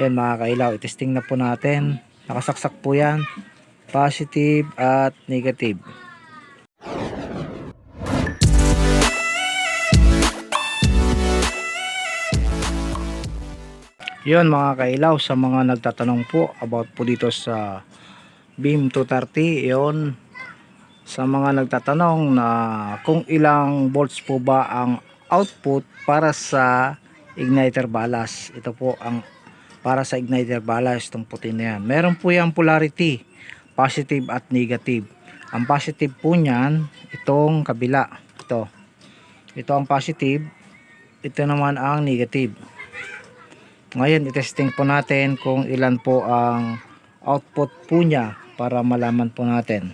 Yan mga kailaw, itesting na po natin. Nakasaksak po yan. Positive at negative. Yun mga kailaw, sa mga nagtatanong po about po dito sa Beam 230, yun. Sa mga nagtatanong na kung ilang volts po ba ang output para sa igniter balas. Ito po ang para sa igniter balas, itong puti na yan. Meron po yung polarity, positive at negative. Ang positive po niyan, itong kabila. Ito. Ito ang positive. Ito naman ang negative. Ngayon, itesting po natin kung ilan po ang output po niya para malaman po natin.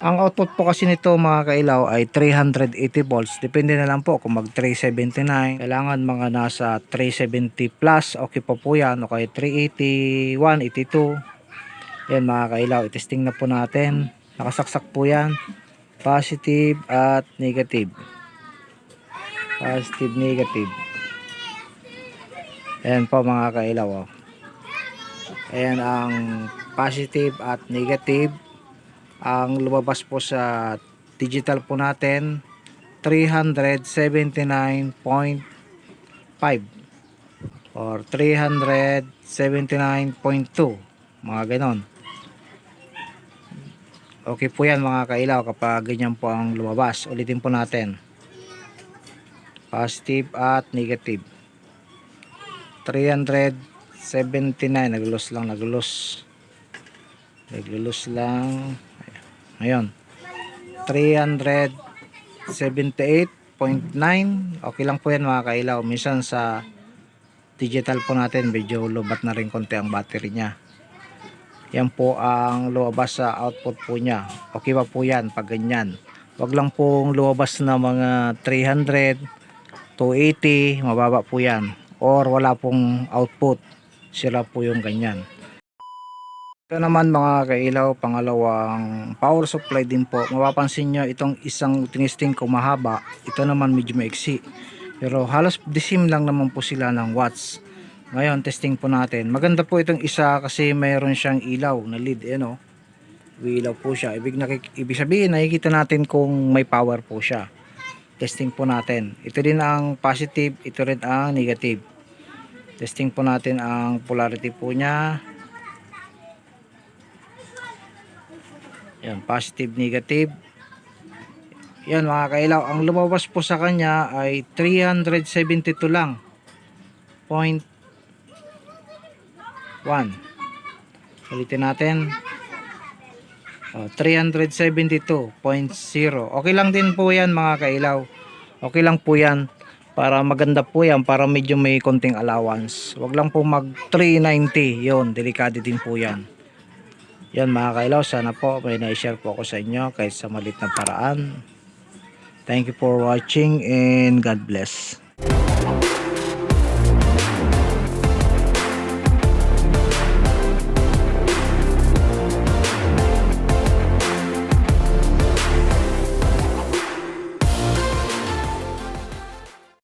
Ang output po kasi nito mga kailaw ay 380 volts. Depende na lang po kung mag 379. Kailangan mga nasa 370 plus. Okay po po yan. O kaya 380, 182. Yan mga kailaw. Itesting na po natin. Nakasaksak po yan. Positive at negative. Positive, negative. Ayan po mga kailaw. Oh. Ayan ang positive at negative. Ang lumabas po sa digital po natin 379.5 or 379.2 mga ganon. Okay po yan mga kailaw kapag ganyan po ang lumabas. Ulitin po natin. Positive at negative. 379 naglos lang naglos naglos lang ngayon 378.9 okay lang po yan mga kailaw. Minsan sa digital po natin medyo lubat na rin konti ang battery nya yan po ang lumabas sa output po nya okay pa po yan pag ganyan? Wag lang pong lumabas na mga 300 280 mababa po yan. Or wala pong output. Sila po yung ganyan ito naman mga kailaw pangalawang power supply din po. Mapapansin nyo itong isang tinisting ko mahaba ito naman medyo maiksi. Pero halos disim lang naman po sila ng watts. Ngayon testing po natin. Maganda po itong isa kasi mayroon siyang ilaw na lead eh no? Ilaw po siya. Ibig, nakik- ibig sabihin nakikita natin kung may power po siya. Testing po natin. Ito din ang positive ito rin ang negative. Testing po natin ang polarity po niya yan positive negative yan mga kailaw ang lumabas po sa kanya ay 372 lang point 1 ulitin natin Oh, 372.0. Okay lang din po yan mga kailaw. Okay lang po yan. Para maganda po yan. Para medyo may konting allowance. Huwag lang po mag 390. Yun, delikado din po yan. Yan mga kailaw. Sana po may na-share po ako sa inyo kahit sa malit na paraan. Thank you for watching and God bless.